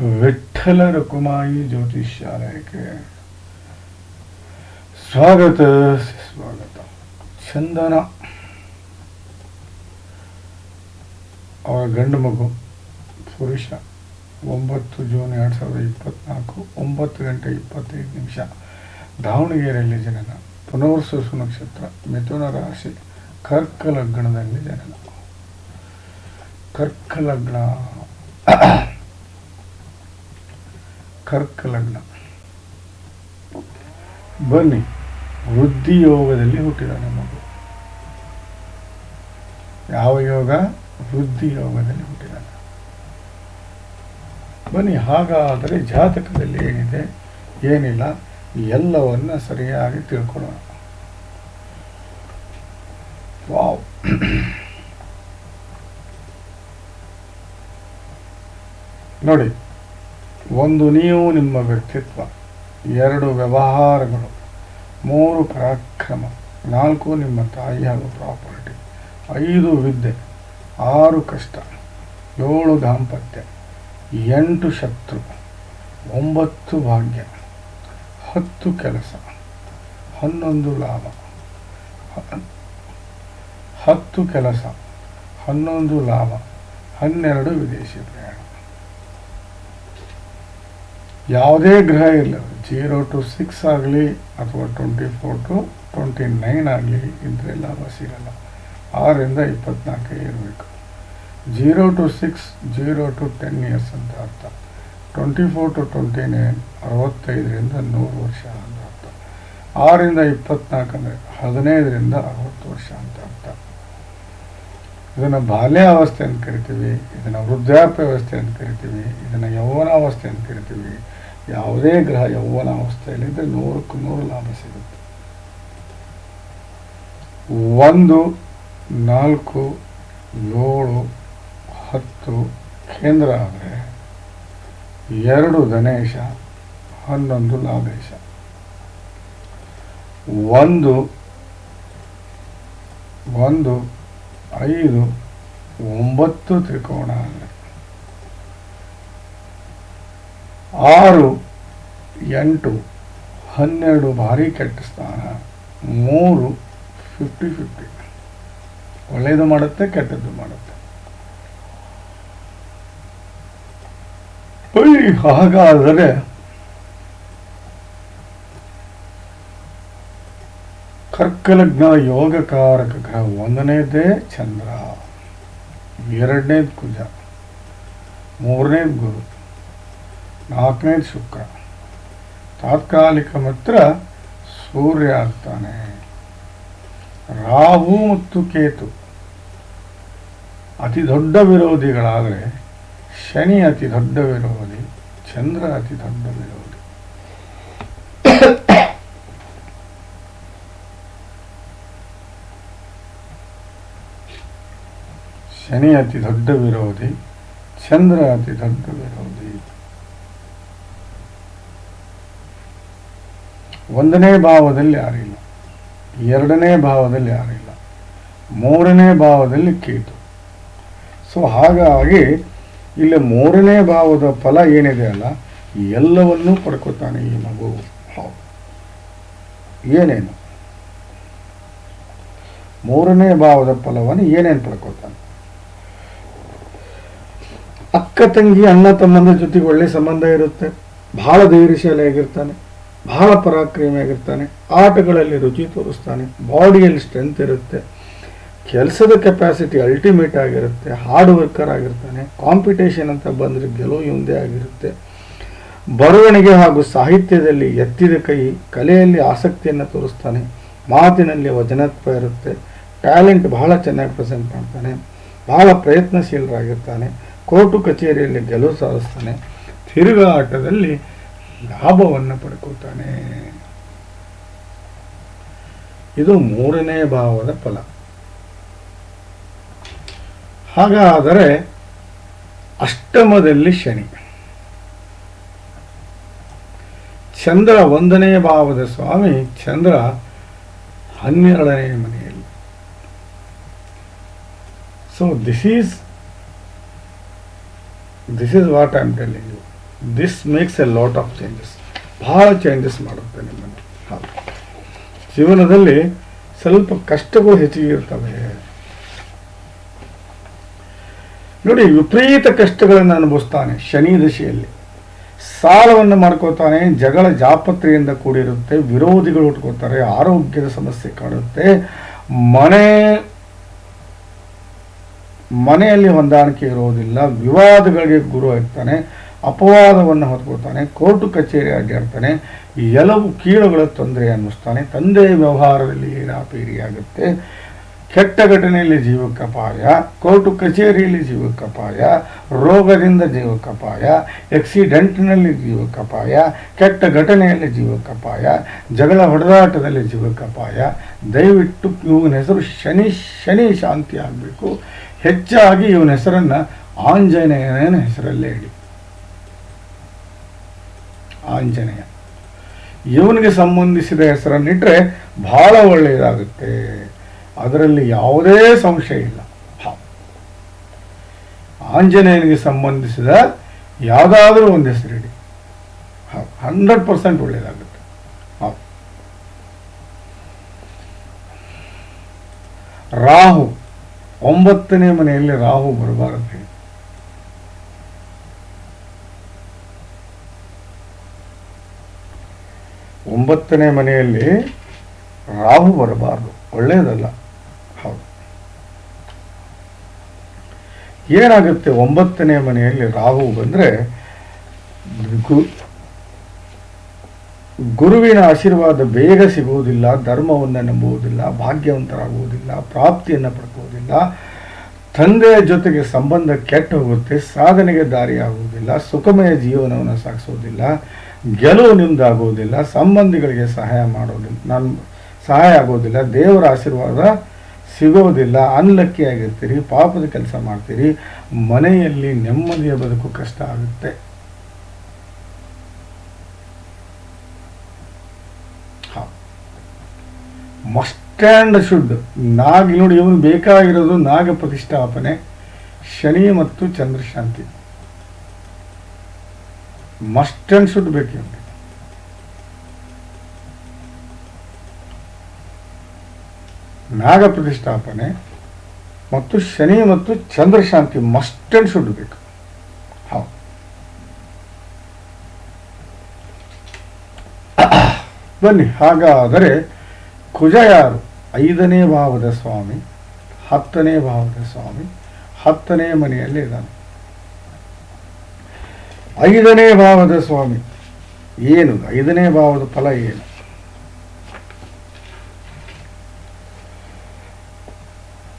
ವಿಠ್ಠಲ ರುಕುಮಾಯಿ ಜ್ಯೋತಿಷ್ಯಾಲಯಕ್ಕೆ ಸ್ವಾಗತ ಸ್ವಾಗತ. ಚಂದನ. ಅವರ ಗಂಡು ಮಗು, ಪುರುಷ. ಒಂಬತ್ತು ಜೂನ್ ಎರಡು ಸಾವಿರದ ಇಪ್ಪತ್ತ್ನಾಲ್ಕು ಒಂಬತ್ತು ಗಂಟೆ ಇಪ್ಪತ್ತೈದು ನಿಮಿಷ. ದಾವಣಗೆರೆಯಲ್ಲಿ ಜನನ. ಪುನರ್ಸಸು ನಕ್ಷತ್ರ, ಮಿಥುನ ರಾಶಿ ಕರ್ಕ ಲಗ್ನದಲ್ಲಿ ಜನನ. ಕರ್ಕ ಲಗ್ನ ಕರ್ಕ ಲಗ್ನ ಬನ್ನಿ ವೃದ್ಧಿ ಯೋಗದಲ್ಲಿ ಹುಟ್ಟಿದಾನೆ ಮಗು. ಯಾವ ಯೋಗ? ವೃದ್ಧಿ ಯೋಗದಲ್ಲಿ ಹುಟ್ಟಿದಾನೆ. ಬನ್ನಿ, ಹಾಗಾದರೆ ಜಾತಕದಲ್ಲಿ ಏನಿದೆ? ಏನಿಲ್ಲ. ಎಲ್ಲವನ್ನ ಸರಿಯಾಗಿ ತಿಳ್ಕೊಳ್ಳೋಣ. ವಾವ್. ನೋಡಿ ಒಂದು ನೀವು ನಿಮ್ಮ ವ್ಯಕ್ತಿತ್ವ, ಎರಡು ವ್ಯವಹಾರಗಳು, ಮೂರು ಪರಾಕ್ರಮ, ನಾಲ್ಕು ನಿಮ್ಮ ತಾಯಿ ಹಾಗೂ ಪ್ರಾಪರ್ಟಿ, ಐದು ವಿದ್ಯೆ, ಆರು ಕಷ್ಟ, ಏಳು ದಾಂಪತ್ಯ, ಎಂಟು ಶತ್ರು, ಒಂಬತ್ತು ಭಾಗ್ಯ, ಹತ್ತು ಕೆಲಸ, ಹನ್ನೊಂದು ಲಾಭ, ಹತ್ತು ಕೆಲಸ, ಹನ್ನೊಂದು ಲಾಭ, ಹನ್ನೆರಡು ವಿದೇಶಿ ಪ್ರಯಾಣ. ಯಾವುದೇ ಗ್ರಹ ಇಲ್ಲ. ಜೀರೋ ಟು ಸಿಕ್ಸ್ ಆಗಲಿ ಅಥವಾ twenty four two twenty nine ಆಗಲಿ ಇದ್ರೆ ಲಾಭ ಸಿಗಲ್ಲ. ಆರರಿಂದ ಇಪ್ಪತ್ನಾಲ್ಕೇ ಇರಬೇಕು. Zero two six zero two ten years ಅಂತ ಅರ್ಥ. Twenty four two twenty nine ಅರವತ್ತೈದರಿಂದ ನೂರು ವರ್ಷ ಅಂತ ಅರ್ಥ. ಆರರಿಂದ ಇಪ್ಪತ್ನಾಲ್ಕು ಅಂದರೆ ಹದಿನೈದರಿಂದ ಅರವತ್ತು ವರ್ಷ ಅಂತ ಇದನ್ನು ಬಾಲ್ಯಾವಸ್ಥೆ ಅಂತ ಕರಿತೀವಿ, ಇದನ್ನು ವೃದ್ಧಾಪ್ಯಾವಸ್ಥೆ ಅಂತ ಕರಿತೀವಿ, ಇದನ್ನು ಯೌವನಾವಸ್ಥೆ ಅಂತ ಕರಿತೀವಿ. ಯಾವುದೇ ಗ್ರಹ ಯೌವನಾವಸ್ಥೆಯಲ್ಲಿದ್ದರೆ ನೂರಕ್ಕೂ ನೂರು ಲಾಭ ಸಿಗುತ್ತೆ. ಒಂದು, ನಾಲ್ಕು, ಏಳು, ಹತ್ತು ಕೇಂದ್ರ ಆದರೆ ಎರಡು ಧನೇಶ, ಹನ್ನೊಂದು ಲಾಭೇಶ. ಒಂದು ಒಂದು ಐದು, ಒಂಬತ್ತು ತ್ರಿಕೋಣ ಆರು, ಎಂಟು, ಹನ್ನೆರಡು ಬಾರಿ ಕೆಟ್ಟ ಸ್ಥಾನ. ಮೂರು ಫಿಫ್ಟಿ ಫಿಫ್ಟಿ ಒಳ್ಳೆಯದು ಮಾಡುತ್ತೆ, ಕೆಟ್ಟದ್ದು ಮಾಡುತ್ತೆ. ಹಾಗಾದರೆ ಕರ್ಕಲಗ್ನ ಯೋಗಕಾರಕ ಗ್ರಹ ಒಂದನೇದೇ ಚಂದ್ರ. ಎರಡನೇದು ಕುಜ. ಮೂರನೇದು ಗುರು. ನಾಲ್ಕನೇದು ಶುಕ್ರ. ತಾತ್ಕಾಲಿಕ ಮಾತ್ರ ಸೂರ್ಯ ಆಗ್ತಾನೆ. ರಾಹು ಮತ್ತು ಕೇತು. ಅತಿ ದೊಡ್ಡ ವಿರೋಧಿಗಳಾದರೆ ಶನಿ ಅತಿ ದೊಡ್ಡ ವಿರೋಧಿ, ಚಂದ್ರ ಅತಿ ದೊಡ್ಡ ವಿರೋಧಿ. ಶನಿ ಅತಿ ದೊಡ್ಡ ವಿರೋಧಿ, ಚಂದ್ರ ಅತಿ ದೊಡ್ಡ ವಿರೋಧಿ. ಒಂದನೇ ಭಾವದಲ್ಲಿ ಯಾರಿಲ್ಲ, ಎರಡನೇ ಭಾವದಲ್ಲಿ ಯಾರಿಲ್ಲ, ಮೂರನೇ ಭಾವದಲ್ಲಿ ಕೇತು. ಸೊ ಹಾಗಾಗಿ ಇಲ್ಲಿ ಮೂರನೇ ಭಾವದ ಫಲ ಏನಿದೆ ಅಲ್ಲ, ಎಲ್ಲವನ್ನೂ ಪಡ್ಕೊತಾನೆ ಈ ಮಗು. ಹೌದು. ಏನೇನು? ಮೂರನೇ ಭಾವದ ಫಲವನ್ನು ಏನೇನು ಪಡ್ಕೊತಾನೆ? ಅಕ್ಕ ತಂಗಿ, ಅಣ್ಣ ತಮ್ಮಂದ್ರ ಜೊತೆಗೆ ಒಳ್ಳೆ ಸಂಬಂಧ ಇರುತ್ತೆ. ಬಹಳ ಧೈರ್ಯಶಾಲಿಯಾಗಿರ್ತಾನೆ. ಬಹಳ ಪರಾಕ್ರಮಿಯಾಗಿರ್ತಾನೆ. ಆಟಗಳಲ್ಲಿ ರುಚಿ ತೋರಿಸ್ತಾನೆ. ಬಾಡಿಯಲ್ಲಿ ಸ್ಟ್ರೆಂತ್ ಇರುತ್ತೆ. ಕೆಲಸದ ಕೆಪಾಸಿಟಿ ಅಲ್ಟಿಮೇಟ್ ಆಗಿರುತ್ತೆ. ಹಾರ್ಡ್ ವರ್ಕರ್ ಆಗಿರ್ತಾನೆ. ಕಾಂಪಿಟೇಷನ್ ಅಂತ ಬಂದರೆ ಗೆಲುವು ಇವಂದೇ ಆಗಿರುತ್ತೆ. ಬರವಣಿಗೆ ಹಾಗೂ ಸಾಹಿತ್ಯದಲ್ಲಿ ಎತ್ತಿದ ಕೈ, ಕಲೆಯಲ್ಲಿ ಆಸಕ್ತಿಯನ್ನು ತೋರಿಸ್ತಾನೆ. ಮಾತಿನಲ್ಲಿ ವಚನತ್ವ ಇರುತ್ತೆ. ಟ್ಯಾಲೆಂಟ್ ಬಹಳ ಚೆನ್ನಾಗಿ ಪ್ರೆಸೆಂಟ್ ಮಾಡ್ತಾನೆ. ಬಹಳ ಪ್ರಯತ್ನಶೀಲರಾಗಿರ್ತಾನೆ. ಕೋರ್ಟು ಕಚೇರಿಯಲ್ಲಿ ಗೆಲುವು ಸಾಧಿಸ್ತಾನೆ ತಿರುಗಾಟದಲ್ಲಿ ಲಾಭವನ್ನು ಪಡ್ಕೋತಾನೆ. ಇದು ಮೂರನೇ ಭಾವದ ಫಲ. ಹಾಗಾದರೆ ಅಷ್ಟಮದಲ್ಲಿ ಶನಿ. ಚಂದ್ರ ಒಂದನೇ ಭಾವದ ಸ್ವಾಮಿ, ಚಂದ್ರ ಹನ್ನೆರಡನೇ ಮನೆಯಲ್ಲಿ. So this is this is what I am telling you this makes a lot of changes ಭಾಳ ಚೇಂಜಸ್ ಮಾಡುತ್ತೆ ನಿಮ್ಮನ್ನು ಹೌದು. ಜೀವನದಲ್ಲಿ ಸ್ವಲ್ಪ ಕಷ್ಟಗಳು ಹೆಚ್ಚಿಗೆ ಇರ್ತವೆ ನೋಡಿ, ವಿಪರೀತ ಕಷ್ಟಗಳನ್ನು ಅನುಭವಿಸ್ತಾನೆ ಶನಿ ದಶೆಯಲ್ಲಿ. ಸಾಲವನ್ನು ಮಾಡ್ಕೋತಾನೆ, ಜಗಳ ಜಾಪತ್ರೆಯಿಂದ ಕೂಡಿರುತ್ತೆ, ವಿರೋಧಿಗಳು ಉಟ್ಕೋತಾರೆ, ಆರೋಗ್ಯದ ಸಮಸ್ಯೆ ಕಾಣುತ್ತೆ ಮನೆ ಮನೆಯಲ್ಲಿ ಹೊಂದಾಣಿಕೆ ಇರುವುದಿಲ್ಲ, ವಿವಾದಗಳಿಗೆ ಗುರು ಆಗ್ತಾನೆ, ಅಪವಾದವನ್ನು ಹೊತ್ಕೊಳ್ತಾನೆ, ಕೋರ್ಟು ಕಚೇರಿ ಅಡ್ಡಾಡ್ತಾನೆ ಎಲ್ಲವೂ ಕೀಳುಗಳ ತೊಂದರೆ ಅನ್ನಿಸ್ತಾನೆ ತಂದೆ ವ್ಯವಹಾರದಲ್ಲಿ ಏರಾಪೇರಿಯಾಗುತ್ತೆ ಕೆಟ್ಟ ಘಟನೆಯಲ್ಲಿ ಜೀವಕ್ಕಪಾಯ ಕೋರ್ಟು ಕಚೇರಿಯಲ್ಲಿ ಜೀವಕ್ಕಪಾಯ ರೋಗದಿಂದ ಜೀವಕ್ಕಪಾಯ ಆಕ್ಸಿಡೆಂಟ್ನಲ್ಲಿ ಜೀವಕ್ಕಪಾಯ ಕೆಟ್ಟ ಘಟನೆಯಲ್ಲಿ ಜೀವಕ್ಕಪಾಯ ಜಗಳ ಹೊಡೆದಾಟದಲ್ಲಿ ಜೀವಕ್ಕಪಾಯ ದಯವಿಟ್ಟು ಇವನ ಹೆಸರು ಶನಿ ಶನಿ ಶಾಂತಿ ಆಗಬೇಕು. ಹೆಚ್ಚಾಗಿ ಇವನ ಹೆಸರನ್ನು ಆಂಜನೇಯನ ಹೆಸರಲ್ಲೇ ಇಡಿ ಆಂಜನೇಯ. ಇವನಿಗೆ ಸಂಬಂಧಿಸಿದ ಹೆಸರನ್ನಿಟ್ಟರೆ ಬಹಳ ಒಳ್ಳೆಯದಾಗುತ್ತೆ. ಅದರಲ್ಲಿ ಯಾವುದೇ ಸಂಶಯ ಇಲ್ಲ. ಆಂಜನೇಯನಿಗೆ ಸಂಬಂಧಿಸಿದ ಯಾವುದಾದ್ರೂ ಒಂದು ಹೆಸರಿಡಿ ಹಂಡ್ರೆಡ್ ಪರ್ಸೆಂಟ್ ಒಳ್ಳೆಯದಾಗುತ್ತೆ ರಾಹು, ಒಂಬತ್ತನೇ ಮನೆಯಲ್ಲಿ ರಾಹು ಬರಬಾರದು ಒಂಬತ್ತನೇ ಮನೆಯಲ್ಲಿ ರಾಹು ಬರಬಾರದು. ಒಳ್ಳೆಯದಲ್ಲ ಹೌದು ಏನಾಗುತ್ತೆ? ಒಂಬತ್ತನೇ ಮನೆಯಲ್ಲಿ ರಾಹು ಬಂದರೆ, ಗು, ಗುರುವಿನ ಆಶೀರ್ವಾದ ಬೇಗ ಸಿಗುವುದಿಲ್ಲ, ಧರ್ಮವನ್ನು ನಂಬುವುದಿಲ್ಲ, ಭಾಗ್ಯವಂತರಾಗುವುದಿಲ್ಲ, ಪ್ರಾಪ್ತಿಯನ್ನು ಪಡ್ಕೋದಿಲ್ಲ ತಂದೆಯ ಜೊತೆಗೆ ಸಂಬಂಧ ಕೆಟ್ಟ ಹೋಗುತ್ತೆ, ಸಾಧನೆಗೆ ದಾರಿಯಾಗುವುದಿಲ್ಲ, ಸುಖಮಯ ಜೀವನವನ್ನು ಸಾಗಿಸೋದಿಲ್ಲ, ಗೆಲುವು ನಿಮ್ದಾಗುವುದಿಲ್ಲ, ಸಂಬಂಧಿಗಳಿಗೆ ಸಹಾಯ ಮಾಡೋದಿಲ್ಲ, ನಾನು, ಸಹಾಯ ಆಗೋದಿಲ್ಲ, ದೇವರ ಆಶೀರ್ವಾದ ಸಿಗೋದಿಲ್ಲ ಅನ್ಲಕ್ಕಿ ಆಗಿರ್ತೀರಿ ಪಾಪದ ಕೆಲಸ ಮಾಡ್ತೀರಿ, ಮನೆಯಲ್ಲಿ ನೆಮ್ಮದಿಯ ಬದುಕು ಕಷ್ಟ ಆಗುತ್ತೆ. ಮಸ್ಟ್ ಆ್ಯಂಡ್ ಶುಡ್ ನಾಗ ನೋಡಿ ಇವನು ಬೇಕಾಗಿರೋದು ನಾಗ ಪ್ರತಿಷ್ಠಾಪನೆ, ಶನಿ ಮತ್ತು ಚಂದ್ರಶಾಂತಿ ಮಸ್ಟ್ ಆ್ಯಂಡ್ ಶುಡ್ ಬೇಕು ಇವನಿಗೆ ನಾಗ ಪ್ರತಿಷ್ಠಾಪನೆ ಮತ್ತು ಶನಿ ಮತ್ತು ಚಂದ್ರಶಾಂತಿ ಮಸ್ಟ್ ಅಂಡ್ ಶುಡ್ ಬೇಕು. ಹೌದು. ಬನ್ನಿ, ಹಾಗಾದರೆ ಕುಜ ಯಾರು? ಐದನೇ ಭಾವದ ಸ್ವಾಮಿ, ಹತ್ತನೇ ಭಾವದ ಸ್ವಾಮಿ, ಹತ್ತನೇ ಮನೆಯಲ್ಲಿ ಇದ್ದಾನೆ. ಐದನೇ ಭಾವದ ಸ್ವಾಮಿ, ಏನು? ಐದನೇ ಭಾವದ ಫಲ ಏನು?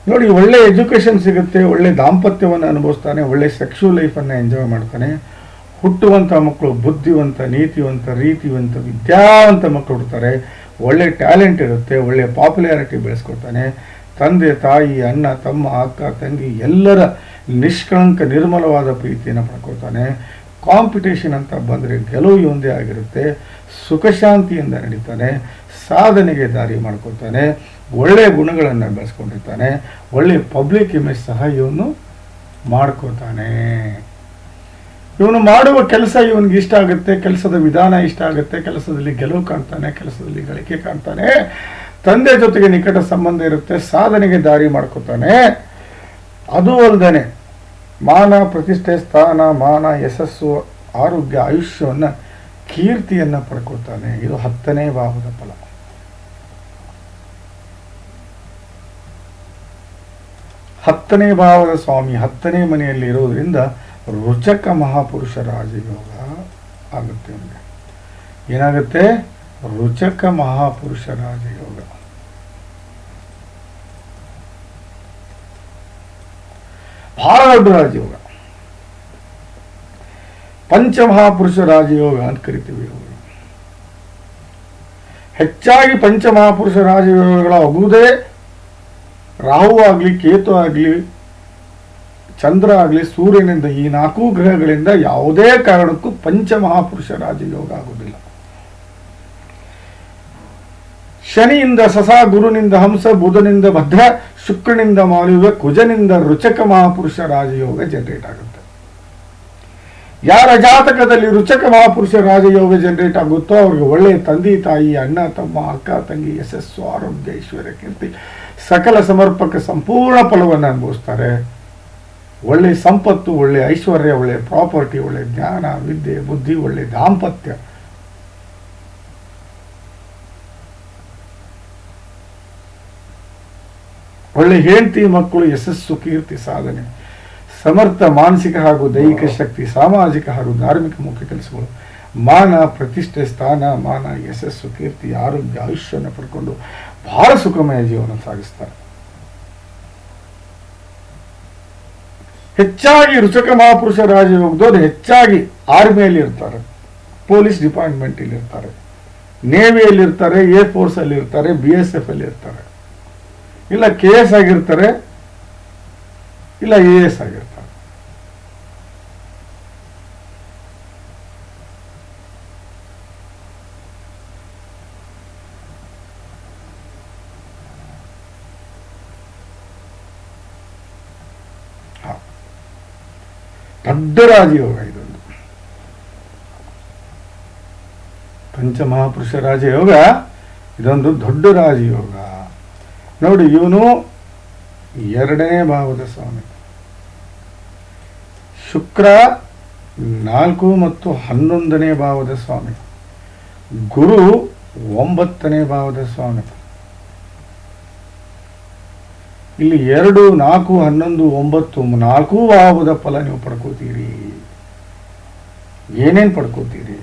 ನೋಡಿ, ಒಳ್ಳೆ ಎಜುಕೇಶನ್ ಸಿಗುತ್ತೆ, ಒಳ್ಳೆ ದಾಂಪತ್ಯವನ್ನು ಅನುಭವಿಸ್ತಾನೆ, ಒಳ್ಳೆ ಸೆಕ್ಷುವಲ್ ಲೈಫನ್ನು ಎಂಜಾಯ್ ಮಾಡ್ತಾನೆ. ಹುಟ್ಟುವಂಥ ಮಕ್ಕಳು ಬುದ್ಧಿವಂತ, ನೀತಿವಂತ, ರೀತಿವಂತ, ವಿದ್ಯಾವಂತ ಮಕ್ಕಳು ಹುಡ್ತಾರೆ ಒಳ್ಳೆ ಟ್ಯಾಲೆಂಟ್ ಇರುತ್ತೆ, ಒಳ್ಳೆ ಪಾಪ್ಯುಲಾರಿಟಿ ಬೆಳೆಸ್ಕೊಡ್ತಾನೆ. ತಂದೆ, ತಾಯಿ, ಅಣ್ಣ, ತಮ್ಮ, ಅಕ್ಕ, ತಂಗಿ ಎಲ್ಲರ ನಿಷ್ಕಳಂಕ ನಿರ್ಮಲವಾದ ಪ್ರೀತಿಯನ್ನು ಪಡ್ಕೊಳ್ತಾನೆ. ಕಾಂಪಿಟೇಷನ್ ಅಂತ ಬಂದರೆ ಗೆಲುವು ಒಂದೇ ಆಗಿರುತ್ತೆ. ಸುಖಶಾಂತಿಯಿಂದ ನಡೀತಾನೆ, ಸಾಧನೆಗೆ ದಾರಿ ಮಾಡ್ಕೊತಾನೆ ಒಳ್ಳೆಯ ಗುಣಗಳನ್ನು ಬೆಳೆಸ್ಕೊಂಡಿರ್ತಾನೆ ಒಳ್ಳೆಯ ಪಬ್ಲಿಕ್ ಇಮೇಜ್ ಸಹ ಇವನು ಮಾಡ್ಕೋತಾನೆ ಇವನು ಮಾಡುವ ಕೆಲಸ ಇವನಿಗೆ ಇಷ್ಟ ಆಗುತ್ತೆ, ಕೆಲಸದ ವಿಧಾನ ಇಷ್ಟ ಆಗುತ್ತೆ, ಕೆಲಸದಲ್ಲಿ ಗೆಲುವು ಕಾಣ್ತಾನೆ, ಕೆಲಸದಲ್ಲಿ ಗಳಿಕೆ ಕಾಣ್ತಾನೆ, ತಂದೆ ಜೊತೆಗೆ ನಿಕಟ ಸಂಬಂಧ ಇರುತ್ತೆ, ಸಾಧನೆಗೆ ದಾರಿ ಮಾಡ್ಕೋತಾನೆ ಅದು ಅಲ್ಲದೆ ಮಾನ ಪ್ರತಿಷ್ಠೆ ಸ್ಥಾನ, ಮಾನ ಯಶಸ್ಸು, ಆರೋಗ್ಯ, ಆಯುಷ್ಯವನ್ನು ಕೀರ್ತಿಯನ್ನು ಪಡ್ಕೊಳ್ತಾನೆ. ಇದು ಹತ್ತನೇ ಭಾವದ ಫಲ. ಹತ್ತನೇ ಭಾವದ ಸ್ವಾಮಿ ಹತ್ತನೇ ಮನೆಯಲ್ಲಿ ಇರೋದ್ರಿಂದ ರುಚಕ ಮಹಾಪುರುಷ ರಾಜಯೋಗ ಆಗುತ್ತೆ ಏನಾಗುತ್ತೆ? ರುಚಕ ಮಹಾಪುರುಷ ರಾಜಯೋಗ. ಬಹಳ ದೊಡ್ಡ ರಾಜಯೋಗ. ಪಂಚಮಹಾಪುರುಷ ರಾಜಯೋಗ ಅಂತ ಕರಿತೀವಿ ಹೆಚ್ಚಾಗಿ ಪಂಚಮಹಾಪುರುಷ ರಾಜಯೋಗಗಳಾಗುವುದೇ ರಾಹು ಆಗಲಿ, ಕೇತು ಆಗಲಿ, ಚಂದ್ರ ಆಗಲಿ, ಸೂರ್ಯನಿಂದ ಈ ನಾಲ್ಕು ಗ್ರಹಗಳಿಂದ ಯಾವುದೇ ಕಾರಣಕ್ಕೂ ಪಂಚಮಹಾಪುರುಷ ರಾಜಯೋಗ ಆಗುವುದಿಲ್ಲ. ಶನಿಯಿಂದ ಸಸ, ಗುರುನಿಂದ ಹಂಸ, ಬುಧನಿಂದ ಭದ್ರ, ಶುಕ್ರನಿಂದ ಮಾಲಿಯುಗ ಕುಜನಿಂದ ರುಚಕ ಮಹಾಪುರುಷ ರಾಜಯೋಗ ಜನರೇಟ್ ಆಗುತ್ತೆ. ಯಾರ ಜಾತಕದಲ್ಲಿ ರುಚಕ ಮಹಾಪುರುಷ ರಾಜಯೋಗ ಜನರೇಟ್ ಆಗುತ್ತೋ ಅವ್ರಿಗೆ ಒಳ್ಳೆಯ ತಂದೆ, ತಾಯಿ, ಅಣ್ಣ, ತಮ್ಮ, ಅಕ್ಕ, ತಂಗಿ, ಯಶಸ್ಸು, ಆರೋಗ್ಯ, ಐಶ್ವರ್ಯ, ಕೀರ್ತಿ, ಸಕಲ ಸಮರ್ಪಕ ಸಂಪೂರ್ಣ ಫಲವನ್ನು ಅನುಭವಿಸ್ತಾರೆ. ಒಳ್ಳೆ ಸಂಪತ್ತು, ಒಳ್ಳೆ ಐಶ್ವರ್ಯ, ಒಳ್ಳೆ ಪ್ರಾಪರ್ಟಿ ಒಳ್ಳೆ ಜ್ಞಾನ, ವಿದ್ಯೆ, ಬುದ್ಧಿ, ಒಳ್ಳೆ ದಾಂಪತ್ಯ. ಒಳ್ಳೆ ಹೆಂಡತಿ ಮಕ್ಕಳು ಯಶಸ್ಸು ಕೀರ್ತಿ ಸಾಧನೆ. ಸಮರ್ಥ ಮಾನಸಿಕ ಹಾಗೂ ದೈಹಿಕ ಶಕ್ತಿ ಸಾಮಾಜಿಕ ಹಾಗೂ ಧಾರ್ಮಿಕ ಮುಖ್ಯ ಕೆಲಸಗಳು. ಮಾನ ಪ್ರತಿಷ್ಠೆ ಸ್ಥಾನ ಮಾನ ಯಶಸ್ಸು ಕೀರ್ತಿ ಆರೋಗ್ಯ ಆಯುಷ್ಯವನ್ನು ಪಡ್ಕೊಂಡು ಬಹಳ ಸುಖಮಯ ಜೀವನ ಸಾಗಿಸ್ತಾರೆ. ಹೆಚ್ಚಾಗಿ ರುಚಕ ಮಹಾಪುರುಷ ರಾಜಯೋಗದವರು ಹೆಚ್ಚಾಗಿ ಆರ್ಮಿಯಲ್ಲಿ ಇರ್ತಾರೆ ಪೊಲೀಸ್ ಡಿಪಾರ್ಟ್ಮೆಂಟ್ ಇಲ್ಲಿ ಇರ್ತಾರೆ ನೇವಿಯಲ್ಲಿ ಇರ್ತಾರೆ ಏರ್ ಫೋರ್ಸ್ ಅಲ್ಲಿ ಇರ್ತಾರೆ ಬಿ ಎಸ್ ಎಫ್ ಅಲ್ಲಿ ಇರ್ತಾರೆ. ಇಲ್ಲ ಕೆ ಎಸ್ ಆಗಿರ್ತಾರೆ, ಇಲ್ಲ ಎ ಎಸ್ ಆಗಿರ್ತಾರೆ. ದೊಡ್ಡ ರಾಜಯೋಗ ಇದೊಂದು ಪಂಚಮಹಾಪುರುಷ ರಾಜಯೋಗ, ಇದೊಂದು ದೊಡ್ಡ ರಾಜಯೋಗ. ನೋಡಿ, ಇವನು ಎರಡನೇ ಭಾವದ ಸ್ವಾಮಿ. ಶುಕ್ರ ನಾಲ್ಕು ಮತ್ತು ಹನ್ನೊಂದನೇ ಭಾವದ ಸ್ವಾಮಿ. ಗುರು ಒಂಬತ್ತನೇ ಭಾವದ ಸ್ವಾಮಿ. ಇಲ್ಲಿ ಎರಡು, ನಾಲ್ಕು, ಹನ್ನೊಂದು, ಒಂಬತ್ತು, ನಾಲ್ಕು ಭಾವದ ಫಲ ನೀವು ಪಡ್ಕೋತೀರಿ. ಏನೇನು ಪಡ್ಕೋತೀರಿ?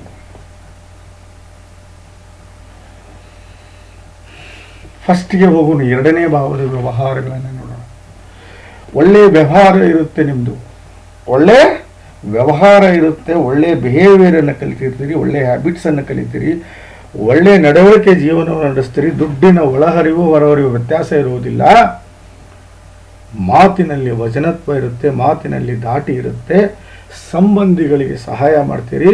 ಫಸ್ಟ್ಗೆ ಹೋಗೋಣ ಎರಡನೇ ಭಾವದ ವ್ಯವಹಾರಗಳನ್ನು ನೋಡೋಣ. ಒಳ್ಳೆ ವ್ಯವಹಾರ ಇರುತ್ತೆ ನಿಮ್ಮದು ಒಳ್ಳೆ ವ್ಯವಹಾರ ಇರುತ್ತೆ, ಒಳ್ಳೆ ಬಿಹೇವಿಯರನ್ನು ಕಲಿತಿರ್ತೀರಿ, ಒಳ್ಳೆ ಹ್ಯಾಬಿಟ್ಸನ್ನು ಕಲಿತೀರಿ, ಒಳ್ಳೆ ನಡವಳಿಕೆ ಜೀವನವನ್ನು ನಡೆಸ್ತೀರಿ, ದುಡ್ಡಿನ ಒಳಹರಿವು ಹೊರಹರಿವು ವ್ಯತ್ಯಾಸ ಇರುವುದಿಲ್ಲ. ಮಾತಿನಲ್ಲಿ ವಚನತ್ವ ಇರುತ್ತೆ, ಮಾತಿನಲ್ಲಿ ದಾಟಿ ಇರುತ್ತೆ, ಸಂಬಂಧಿಗಳಿಗೆ ಸಹಾಯ ಮಾಡ್ತೀರಿ.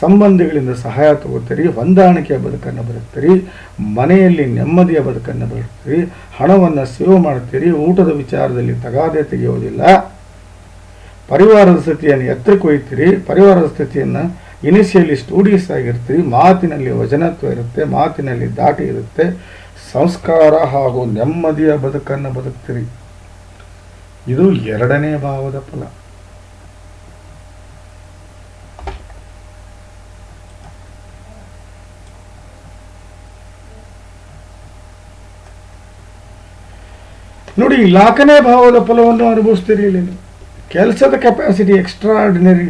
ಸಂಬಂಧಿಗಳಿಂದ ಸಹಾಯ ತಗೋತೀರಿ, ಹೊಂದಾಣಿಕೆಯ ಬದುಕನ್ನು ಬದುಕ್ತೀರಿ, ಮನೆಯಲ್ಲಿ ನೆಮ್ಮದಿಯ ಬದುಕನ್ನು ಬದುಕ್ತೀರಿ, ಹಣವನ್ನು ಸೇವ್ ಮಾಡ್ತೀರಿ, ಊಟದ ವಿಚಾರದಲ್ಲಿ ತಗಾದೆ ತೆಗೆಯುವುದಿಲ್ಲ. ಪರಿವಾರದ ಸ್ಥಿತಿಯನ್ನು ಎತ್ತರಕ್ಕೆ ಒಯ್ತೀರಿ, ಪರಿವಾರದ ಸ್ಥಿತಿಯನ್ನು ಇನಿಷಿಯಲಿ ಸ್ಟೂಡಿಯಸ್ ಆಗಿರ್ತೀರಿ, ಮಾತಿನಲ್ಲಿ ವಚನತ್ವ ಇರುತ್ತೆ, ಮಾತಿನಲ್ಲಿ ದಾಟಿ ಇರುತ್ತೆ, ಸಂಸ್ಕಾರ ಹಾಗೂ ನೆಮ್ಮದಿಯ ಬದುಕನ್ನು ಬದುಕ್ತೀರಿ. ಇದು ಎರಡನೇ ಭಾವದ ಫಲ. ನೋಡಿ ನಾಲ್ಕನೇ ಭಾವದ ಫಲವನ್ನು ಅನುಭವಿಸ್ತೀರಿ ಇಲ್ಲಿ. ಕೆಲಸದ ಕೆಪಾಸಿಟಿ ಎಕ್ಸ್ಟ್ರಾ ಆರ್ಡಿನರಿ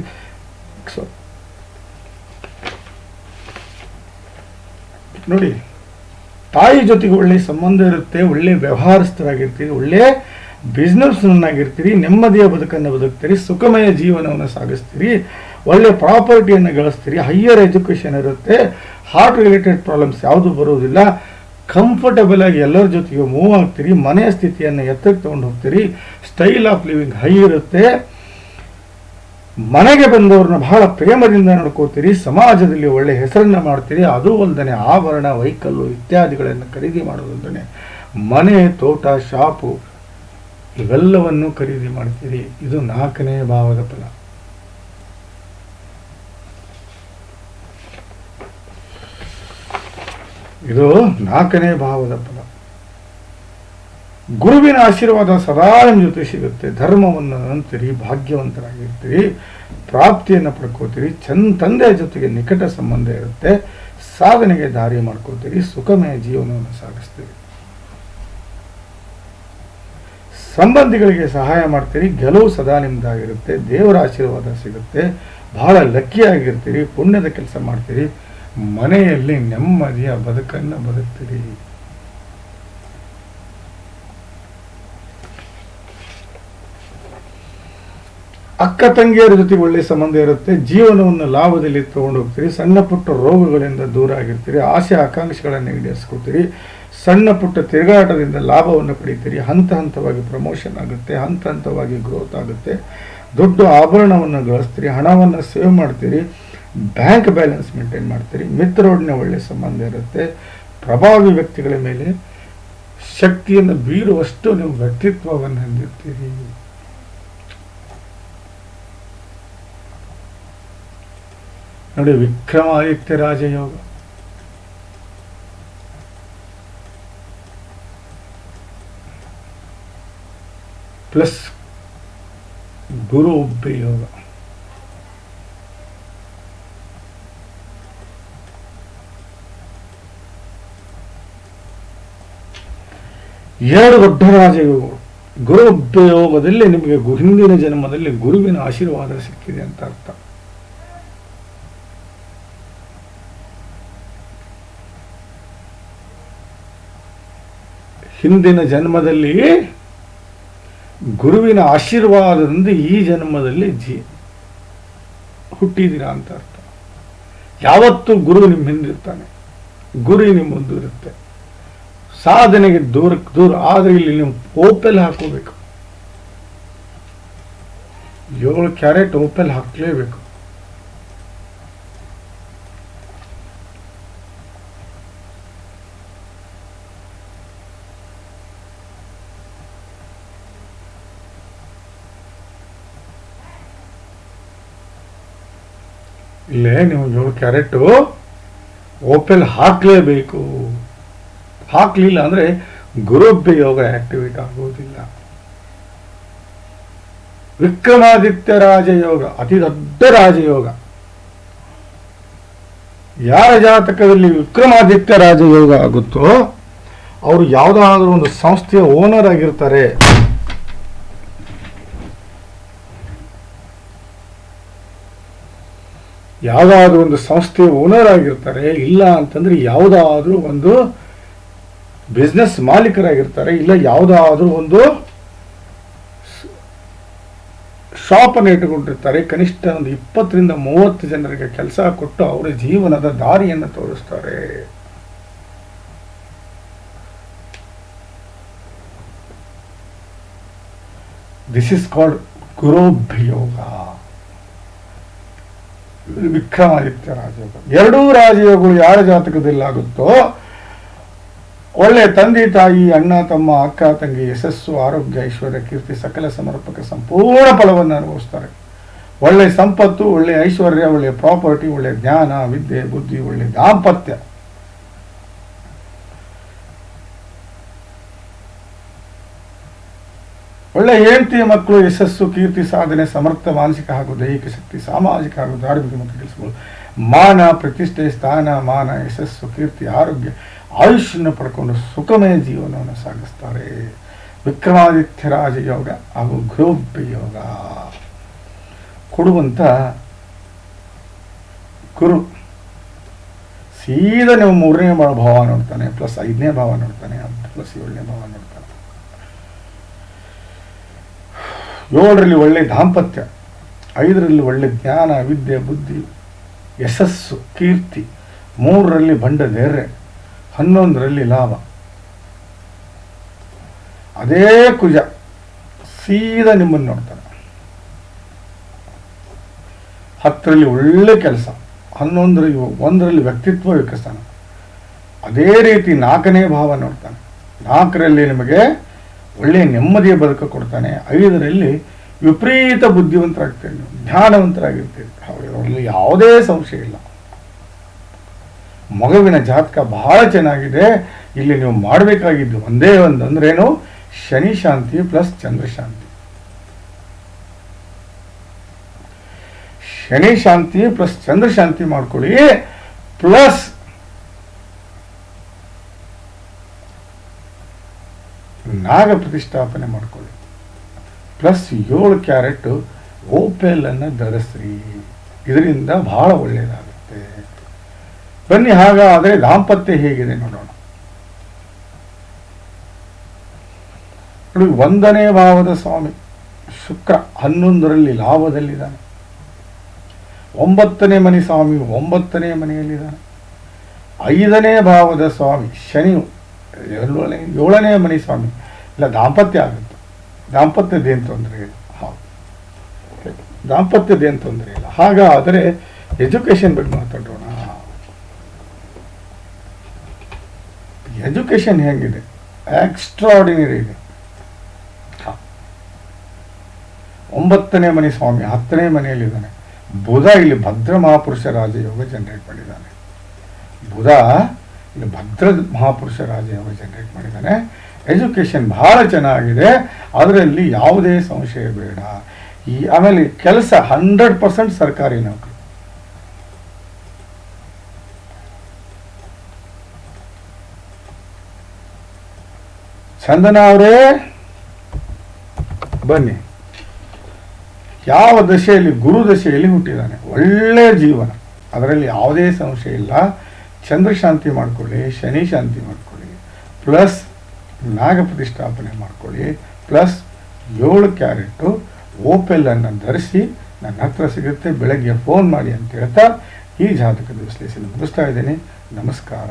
ನೋಡಿ, ತಾಯಿ ಜೊತೆಗೆ ಒಳ್ಳೆ ಸಂಬಂಧ ಇರುತ್ತೆ, ಒಳ್ಳೆ ವ್ಯವಹಾರಸ್ಥರಾಗಿರ್ತೀರಿ, ಒಳ್ಳೆ ಬಿಸ್ನೆಸ್ ಆಗಿರ್ತೀರಿ, ನೆಮ್ಮದಿಯ ಬದುಕನ್ನು ಬದುಕ್ತೀರಿ, ಸುಖಮಯ ಜೀವನವನ್ನು ಸಾಗಿಸ್ತೀರಿ, ಒಳ್ಳೆ ಪ್ರಾಪರ್ಟಿಯನ್ನು ಗಳಿಸ್ತೀರಿ ಹೈಯರ್ ಎಜುಕೇಷನ್ ಇರುತ್ತೆ ಹಾರ್ಟ್ ರಿಲೇಟೆಡ್ ಪ್ರಾಬ್ಲಮ್ಸ್ ಯಾವುದು ಬರುವುದಿಲ್ಲ ಕಂಫರ್ಟಬಲ್ ಆಗಿ ಎಲ್ಲರ ಜೊತೆಗೆ ಮೂವ್ ಆಗ್ತೀರಿ, ಮನೆಯ ಸ್ಥಿತಿಯನ್ನು ಎತ್ತಕ್ಕೆ ತಗೊಂಡು ಹೋಗ್ತೀರಿ ಸ್ಟೈಲ್ ಆಫ್ ಲಿವಿಂಗ್ ಹೈ ಇರುತ್ತೆ. ಮನೆಗೆ ಬಂದವ್ರನ್ನ ಬಹಳ ಪ್ರೇಮದಿಂದ ನೋಡ್ಕೋತೀರಿ, ಸಮಾಜದಲ್ಲಿ ಒಳ್ಳೆ ಹೆಸರನ್ನ ಮಾಡ್ತೀರಿ, ಅದು ಅಲ್ಲದೆ ಆಭರಣ ವೈಕಲ್ಲು ಇತ್ಯಾದಿಗಳನ್ನು ಖರೀದಿ ಮಾಡೋದಲ್ಲದೆ ಮನೆ, ತೋಟ, ಶಾಪು, ಇವೆಲ್ಲವನ್ನು ಖರೀದಿ ಮಾಡ್ತೀರಿ. ಇದು ನಾಲ್ಕನೇ ಭಾವದ ಫಲ. ಇದು ನಾಲ್ಕನೇ ಭಾವದ ಫಲ. ಗುರುವಿನ ಆಶೀರ್ವಾದ ಸದಾ ನಿಮ್ಮ ಜೊತೆ ಸಿಗುತ್ತೆ. ಧರ್ಮವನ್ನು ನಂತೀರಿ ಭಾಗ್ಯವಂತರಾಗಿರ್ತೀರಿ, ಪ್ರಾಪ್ತಿಯನ್ನು ಪಡ್ಕೋತೀರಿ ಚಂದ ತಂದೆಯ ಜೊತೆಗೆ ನಿಕಟ ಸಂಬಂಧ ಇರುತ್ತೆ. ಸಾಧನೆಗೆ ದಾರಿ ಮಾಡ್ಕೋತೀರಿ, ಸುಖಮಯ ಜೀವನವನ್ನು ಸಾಗಿಸ್ತೀರಿ. ಸಂಬಂಧಿಗಳಿಗೆ ಸಹಾಯ ಮಾಡ್ತೀರಿ, ಗೆಲುವು ಸದಾ ನಿಮ್ಮದಾಗಿರುತ್ತೆ ದೇವರ ಆಶೀರ್ವಾದ ಸಿಗುತ್ತೆ. ಬಹಳ ಲಕ್ಕಿಯಾಗಿರ್ತೀರಿ, ಪುಣ್ಯದ ಕೆಲಸ ಮಾಡ್ತೀರಿ. ಮನೆಯಲ್ಲಿ ನೆಮ್ಮದಿಯ ಬದುಕನ್ನು ಬದುಕ್ತೀರಿ. ಅಕ್ಕ ತಂಗಿಯರ ಜೊತೆ ಒಳ್ಳೆ ಸಂಬಂಧ ಇರುತ್ತೆ, ಜೀವನವನ್ನು ಲಾಭದಲ್ಲಿ ತಗೊಂಡು ಹೋಗ್ತೀರಿ, ಸಣ್ಣ ಪುಟ್ಟ ರೋಗಗಳಿಂದ ದೂರ ಆಗಿರ್ತೀರಿ, ಆಸೆ ಆಕಾಂಕ್ಷೆಗಳನ್ನು ಈಡೇರಿಸ್ಕೊತೀರಿ, ಸಣ್ಣ ಪುಟ್ಟ ತಿರುಗಾಟದಿಂದ ಲಾಭವನ್ನು ಪಡಿತೀರಿ, ಹಂತ ಹಂತವಾಗಿ ಪ್ರಮೋಷನ್ ಆಗುತ್ತೆ, ಹಂತ ಹಂತವಾಗಿ ಗ್ರೋತ್ ಆಗುತ್ತೆ, ದೊಡ್ಡ ಆಭರಣವನ್ನು ಗಳಿಸ್ತೀರಿ, ಹಣವನ್ನು ಸೇವ್ ಮಾಡ್ತೀರಿ ಬ್ಯಾಂಕ್ ಬ್ಯಾಲೆನ್ಸ್ ಮೇಂಟೈನ್ ಮಾಡ್ತೀರಿ. ಮಿತ್ರರೊಡನೆ ಒಳ್ಳೆಯ ಸಂಬಂಧ ಇರುತ್ತೆ. ಪ್ರಭಾವಿ ವ್ಯಕ್ತಿಗಳ ಮೇಲೆ ಶಕ್ತಿಯನ್ನು ಬೀರುವಷ್ಟು ನೀವು ವ್ಯಕ್ತಿತ್ವವನ್ನು ಹೊಂದಿರ್ತೀರಿ. ನೋಡಿ, ವಿಕ್ರಮಾದಿತ್ಯ ರಾಜಯೋಗ. ಪ್ಲಸ್ ಗುರು ಒಬ್ಬ ಯೋಗ ಎರಡು ದೊಡ್ಡ ರಾಜಯೋಗಗಳು. ಗುರು ಯೋಗದಲ್ಲಿ ನಿಮಗೆ ಹಿಂದಿನ ಜನ್ಮದಲ್ಲಿ ಗುರುವಿನ ಆಶೀರ್ವಾದ ಸಿಕ್ಕಿದೆ ಅಂತ ಅರ್ಥ. ಹಿಂದಿನ ಜನ್ಮದಲ್ಲಿ ಗುರುವಿನ ಆಶೀರ್ವಾದದಿಂದ ಈ ಜನ್ಮದಲ್ಲಿ ಜೀ, ಹುಟ್ಟಿದ್ದೀರಾ ಅಂತ ಅರ್ಥ. ಯಾವತ್ತೂ ಗುರು ನಿಮ್ಮ ಹಿಂದಿರ್ತಾನೆ. ಗುರಿ ನಿಮ್ಮ ಮುಂದೆ ಇರುತ್ತೆ ಸಾಧನೆಗೆ ದೂರ ದೂರ. ಆದರೆ ಇಲ್ಲಿ ನೀವು ಓಪೆಲ್ ಹಾಕೋಬೇಕು ಏಳು ಕ್ಯಾರೆಟ್ ಓಪೆಲ್ ಹಾಕಲೇಬೇಕು. ಇಲ್ಲೇ ನೀವು ಏಳು ಕ್ಯಾರೆಟು ಓಪೆಲ್ ಹಾಕಲೇಬೇಕು. ಹಾಕಲಿಲ್ಲ ಅಂದರೆ ಗುರುಬ್ಬೆ ಯೋಗ ಆಕ್ಟಿವೇಟ್ ಆಗುವುದಿಲ್ಲ ವಿಕ್ರಮಾದಿತ್ಯ ರಾಜಯೋಗ, ಅತಿ ದೊಡ್ಡ ರಾಜಯೋಗ. ಯಾರ ಜಾತಕದಲ್ಲಿ ವಿಕ್ರಮಾದಿತ್ಯ ರಾಜಯೋಗ ಆಗುತ್ತೋ, ಅವರು ಯಾವುದಾದ್ರೂ ಒಂದು ಸಂಸ್ಥೆಯ ಓನರ್ ಆಗಿರ್ತಾರೆ. ಯಾವುದಾದ್ರೂ ಒಂದು ಸಂಸ್ಥೆಯ ಓನರ್ ಆಗಿರ್ತಾರೆ, ಇಲ್ಲ ಅಂತಂದ್ರೆ ಯಾವುದಾದ್ರೂ ಒಂದು ಬಿಸ್ನೆಸ್ ಮಾಲೀಕರಾಗಿರ್ತಾರೆ, ಇಲ್ಲ ಯಾವುದಾದ್ರೂ ಒಂದು ಶಾಪನ್ನು ಇಟ್ಟುಕೊಂಡಿರ್ತಾರೆ, ಕನಿಷ್ಠ ಒಂದು ಇಪ್ಪತ್ತರಿಂದ ಮೂವತ್ತು ಜನರಿಗೆ ಕೆಲಸ ಕೊಟ್ಟು ಅವರ ಜೀವನದ ದಾರಿಯನ್ನು ತೋರಿಸ್ತಾರೆ. ದಿಸ್ ಇಸ್ ಕಾಲ್ಡ್ ಗುರೋಭಿಯೋಗ. ವಿಕ್ರಮಾದಿತ್ಯ ರಾಜಯೋಗ. ಎರಡೂ ರಾಜಯೋಗಗಳು ಯಾರ ಜಾತಕದಲ್ಲಿ ಆಗುತ್ತೋ ಒಳ್ಳೆ ತಂದೆ ತಾಯಿ, ಅಣ್ಣ, ತಮ್ಮ, ಅಕ್ಕ, ತಂಗಿ, ಯಶಸ್ಸು, ಆರೋಗ್ಯ, ಐಶ್ವರ್ಯ, ಕೀರ್ತಿ, ಸಕಲ ಸಮರ್ಪಕ ಸಂಪೂರ್ಣ ಫಲವನ್ನು ಅನುಭವಿಸ್ತಾರೆ. ಒಳ್ಳೆ ಸಂಪತ್ತು, ಒಳ್ಳೆ ಐಶ್ವರ್ಯ, ಒಳ್ಳೆ ಪ್ರಾಪರ್ಟಿ, ಒಳ್ಳೆ ಜ್ಞಾನ, ವಿದ್ಯೆ, ಬುದ್ಧಿ, ಒಳ್ಳೆ ದಾಂಪತ್ಯ. ಒಳ್ಳೆ ಹೆಂಡತಿ ಮಕ್ಕಳು, ಯಶಸ್ಸು, ಕೀರ್ತಿ, ಸಾಧನೆ, ಸಮರ್ಥ, ಮಾನಸಿಕ ಹಾಗೂ ದೈಹಿಕ ಶಕ್ತಿ, ಸಾಮಾಜಿಕ ಹಾಗೂ ಧಾರ್ಮಿಕ ಮತ್ತು ಕೆಲಸಗಳು. ಮಾನ, ಪ್ರತಿಷ್ಠೆ, ಸ್ಥಾನ, ಮಾನ, ಯಶಸ್ಸು, ಕೀರ್ತಿ, ಆರೋಗ್ಯ ಆಯುಷ್ಯನ್ನು ಪಡ್ಕೊಂಡು ಸುಖಮಯ ಜೀವನವನ್ನು ಸಾಗಿಸ್ತಾರೆ. ವಿಕ್ರಮಾದಿತ್ಯ ರಾಜಯೋಗ ಹಾಗೂ ಗೃಹೋಭ್ಯ ಯೋಗ. ಕೊಡುವಂಥ ಗುರು ಸೀದಾ ನೀವು ಮೂರನೇ ಭಾವ ನೋಡ್ತಾನೆ, ಪ್ಲಸ್ ಐದನೇ ಭಾವ ನೋಡ್ತಾನೆ, ಪ್ಲಸ್ ಏಳನೇ ಭಾವ ನೋಡ್ತಾನೆ. ಏಳರಲ್ಲಿ ಒಳ್ಳೆ ದಾಂಪತ್ಯ, ಐದರಲ್ಲಿ ಒಳ್ಳೆ ಜ್ಞಾನ, ವಿದ್ಯೆ, ಬುದ್ಧಿ, ಯಶಸ್ಸು, ಕೀರ್ತಿ, ಮೂರರಲ್ಲಿ ಬಂಡ ಧೈರ್ಯ ಹನ್ನೊಂದರಲ್ಲಿ ಲಾಭ. ಅದೇ ಕುಜ, ಸೀದ ನಿಮ್ಮನ್ನು ನೋಡ್ತಾನೆ ಹತ್ತರಲ್ಲಿ ಒಳ್ಳೆ ಕೆಲಸ, ಹನ್ನೊಂದರಲ್ಲಿ ಒಂದರಲ್ಲಿ ವ್ಯಕ್ತಿತ್ವ ವಿಕಸನ. ಅದೇ ರೀತಿ ನಾಲ್ಕನೇ ಭಾವ ನೋಡ್ತಾನೆ. ನಾಲ್ಕರಲ್ಲಿ ನಿಮಗೆ ಒಳ್ಳೆಯ ನೆಮ್ಮದಿಯ ಬದುಕು ಕೊಡ್ತಾನೆ. ಐದರಲ್ಲಿ ವಿಪರೀತ ಬುದ್ಧಿವಂತರಾಗ್ತೀರಿ ನೀವು ಜ್ಞಾನವಂತರಾಗಿರ್ತೀರಿ ಅವರಲ್ಲಿ ಯಾವುದೇ ಸಂಶಯ ಇಲ್ಲ. ಮಗುವಿನ ಜಾತಕ ಬಹಳ ಚೆನ್ನಾಗಿದೆ. ಇಲ್ಲಿ ನೀವು ಮಾಡಬೇಕಾಗಿದ್ದು ಒಂದೇ ಒಂದು ಅಂದ್ರೇನು ಶನಿ ಶಾಂತಿ ಪ್ಲಸ್ ಚಂದ್ರಶಾಂತಿ ಶನಿ ಶಾಂತಿ ಪ್ಲಸ್ ಚಂದ್ರಶಾಂತಿ ಮಾಡ್ಕೊಳ್ಳಿ. ಪ್ಲಸ್ ನಾಗ ಪ್ರತಿಷ್ಠಾಪನೆ ಮಾಡ್ಕೊಳ್ಳಿ. ಪ್ಲಸ್ ಏಳು ಕ್ಯಾರೆಟ್ ಓಪೆಲ್ ಅನ್ನು ಧರಿಸ್ರಿ. ಇದರಿಂದ ಬಹಳ ಒಳ್ಳೆಯದಾಗುತ್ತೆ ಬನ್ನಿ ಹಾಗಾದರೆ ದಾಂಪತ್ಯ ಹೇಗಿದೆ ನೋಡೋಣ. ನೋಡಿ, ಒಂದನೇ ಭಾವದ ಸ್ವಾಮಿ, ಶುಕ್ರ ಹನ್ನೊಂದರಲ್ಲಿ ಲಾಭದಲ್ಲಿದ್ದಾನೆ. ಒಂಬತ್ತನೇ ಮನೆ ಸ್ವಾಮಿ ಒಂಬತ್ತನೇ ಮನೆಯಲ್ಲಿದ್ದಾನೆ. ಐದನೇ ಭಾವದ ಸ್ವಾಮಿ ಶನಿ ಏಳನೇ ಏಳನೇ ಮನೆ ಸ್ವಾಮಿ, ಇಲ್ಲ, ದಾಂಪತ್ಯ ಆಗುತ್ತೆ. ದಾಂಪತ್ಯದ್ದೇನು ತೊಂದರೆ ಇಲ್ಲ. ಹೌದು. ದಾಂಪತ್ಯದ್ದೇನು ತೊಂದರೆ ಇಲ್ಲ. ಹಾಗಾದರೆ ಎಜುಕೇಶನ್ ಬಗ್ಗೆ ಮಾತಾಡೋಣ. ಎಜುಕೇಶನ್ ಹೆಂಗಿದೆ? ಎಕ್ಸ್ಟ್ರಾರ್ಡಿನರಿ ಇದೆ. ಹ. ಒಂಬತ್ತನೇ ಮನೆ ಸ್ವಾಮಿ, ಹತ್ತನೇ ಮನೆಯಲ್ಲಿದ್ದಾನೆ. ಬುಧ ಇಲ್ಲಿ ಭದ್ರ ಮಹಾಪುರುಷ ರಾಜಯೋಗ ಜನರೇಟ್ ಮಾಡಿದ್ದಾನೆ. ಬುಧ ಇಲ್ಲಿ ಭದ್ರ ಮಹಾಪುರುಷ ರಾಜಯೋಗ ಜನರೇಟ್ ಮಾಡಿದ್ದಾನೆ. ಎಜುಕೇಶನ್ ಬಹಳ ಚೆನ್ನಾಗಿದೆ. ಅದರಲ್ಲಿ ಯಾವುದೇ ಸಂಶಯ ಬೇಡ. ಈ ಆಮೇಲೆ ಕೆಲಸ ಹಂಡ್ರೆಡ್ ಪರ್ಸೆಂಟ್ ಸರ್ಕಾರಿ ನೌಕರಿ. ಚಂದನ ಅವರೇ, ಬನ್ನಿ. ಯಾವ ದಶೆಯಲ್ಲಿ ಗುರು ದಶೆಯಲ್ಲಿ ಹುಟ್ಟಿದ್ದಾನೆ? ಒಳ್ಳೆಯ ಜೀವನ. ಅದರಲ್ಲಿ ಯಾವುದೇ ಸಂಶಯ ಇಲ್ಲ. ಚಂದ್ರ ಶಾಂತಿ ಮಾಡ್ಕೊಳ್ಳಿ, ಶನಿ ಶಾಂತಿ ಮಾಡ್ಕೊಳ್ಳಿ, ಪ್ಲಸ್ ನಾಗ ಪ್ರತಿಷ್ಠಾಪನೆ ಮಾಡ್ಕೊಳ್ಳಿ, ಪ್ಲಸ್ ಏಳು ಕ್ಯಾರೆಟು ಓಪೆಲ್ಲನ್ನು ಧರಿಸಿ ನನ್ನ ಹತ್ರ ಸಿಗುತ್ತೆ, ಬೆಳಗ್ಗೆ ಫೋನ್ ಮಾಡಿ ಅಂತ ಹೇಳ್ತಾ ಈ ಜಾತಕದ ವಿಶ್ಲೇಷಣೆ ಮುಗಿಸ್ತಾ ಇದ್ದೀನಿ. ನಮಸ್ಕಾರ.